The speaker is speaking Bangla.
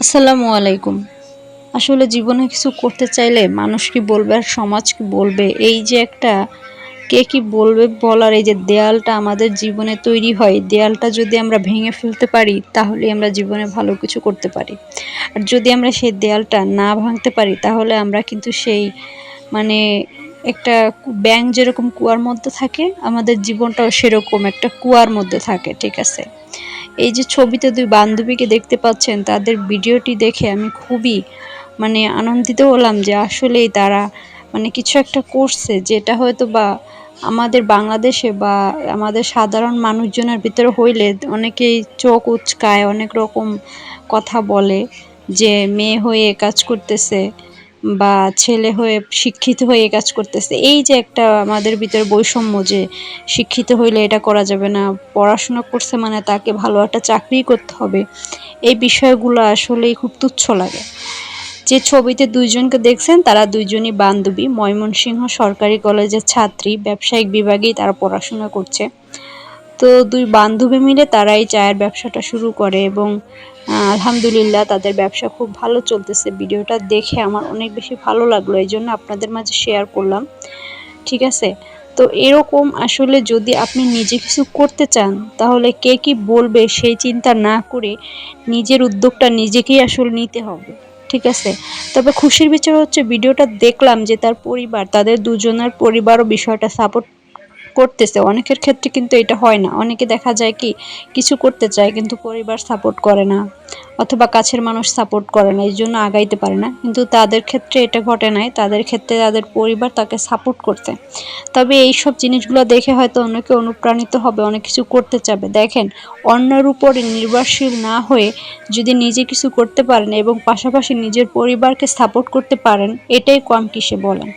আসসালামু আলাইকুম। আসলে জীবনে কিছু করতে চাইলে মানুষ কি বলবে আর সমাজ কি বলবে? এই যে একটা কে কি বলবে বলার এই যে দেয়ালটা আমাদের জীবনে তৈরি হয়, দেয়ালটা যদি আমরা ভেঙে ফেলতে পারি, তাহলে আমরা জীবনে ভালো কিছু করতে পারি। আর যদি আমরা সেই দেয়ালটা না ভাঙতে পারি, তাহলে আমরা কিন্তু সেই মানে একটা ব্যাঙ যেরকম কুয়ার মধ্যে থাকে, আমাদের জীবনটাও সেরকম একটা কুয়ার মধ্যে থাকে, ঠিক আছে? এই যে ছবিতে দুই বান্ধবীকে দেখতে পাচ্ছেন, তাদের ভিডিওটি দেখে আমি খুবই মানে আনন্দিত হলাম যে আসলেই তারা মানে কিছু একটা করছে যেটা হয়তো বা আমাদের বাংলাদেশে বা আমাদের সাধারণ মানুষজনের ভিতরে হইলে অনেকেই চোখ উচকায়, অনেক রকম কথা বলে যে মেয়ে হয়ে কাজ করতেছে। বা ছেলে হয়ে শিক্ষিত হয়ে কাজ করতেছে। এই যে একটা আমাদের ভিতরে বৈষম্য যে শিক্ষিত হইলে এটা করা যাবে না, পড়াশোনা করছে মানে তাকে ভালো একটা চাকরি করতে হবে, এই বিষয়গুলো আসলেই খুব তুচ্ছ লাগে। যে ছবিতে দুইজনকে দেখছেন, তারা দুইজনই বান্ধবী। ময়মনসিংহ সরকারি কলেজের ছাত্রী, ব্যবসায়িক বিভাগেই তারা পড়াশোনা করছে। তো দুই বান্ধবী মিলে তারা এই চায়ের ব্যবসাটা শুরু করে এবং আলহামদুলিল্লাহ, তাদের ব্যবসা খুব ভালো চলতেছে। ভিডিওটা দেখে আমার অনেক বেশি ভালো লাগল, এই জন্য আপনাদের মাঝে শেয়ার করলাম। ঠিক আছে? তো এরকম আসলে যদি আপনি নিজে কিছু করতে চান, তাহলে কে কি বলবে সেই চিন্তা না করে নিজের উদ্যোগটা নিজেকেই আসলে নিতে হবে। ঠিক আছে? তবে খুশির বিষয় হচ্ছে, ভিডিওটা দেখলাম যে তার পরিবার, তাদের দুজনের পরিবারও বিষয়টা সাপোর্ট করতেছে। অনেকের ক্ষেত্রে কিন্তু এটা হয় না। অনেকে দেখা যায় কি, কিছু করতে চায় কিন্তু পরিবার সাপোর্ট করে না অথবা কাছের মানুষ সাপোর্ট করে না এই জন্য আগাইতে পারে না। কিন্তু তাদের ক্ষেত্রে এটা ঘটে নাই। তাদের ক্ষেত্রে তাদের পরিবার তাকে সাপোর্ট করতে তবে এই সব জিনিসগুলো দেখে হয়তো অনেকে অনুপ্রাণিত হবে, অনেক কিছু করতে চাবে। দেখেন, অন্যের উপরে নির্ভরশীল না হয়ে যদি নিজে কিছু করতে পারেন এবং পাশাপাশি নিজের পরিবারকে সাপোর্ট করতে পারেন, এটাই কম কিসে বলেন।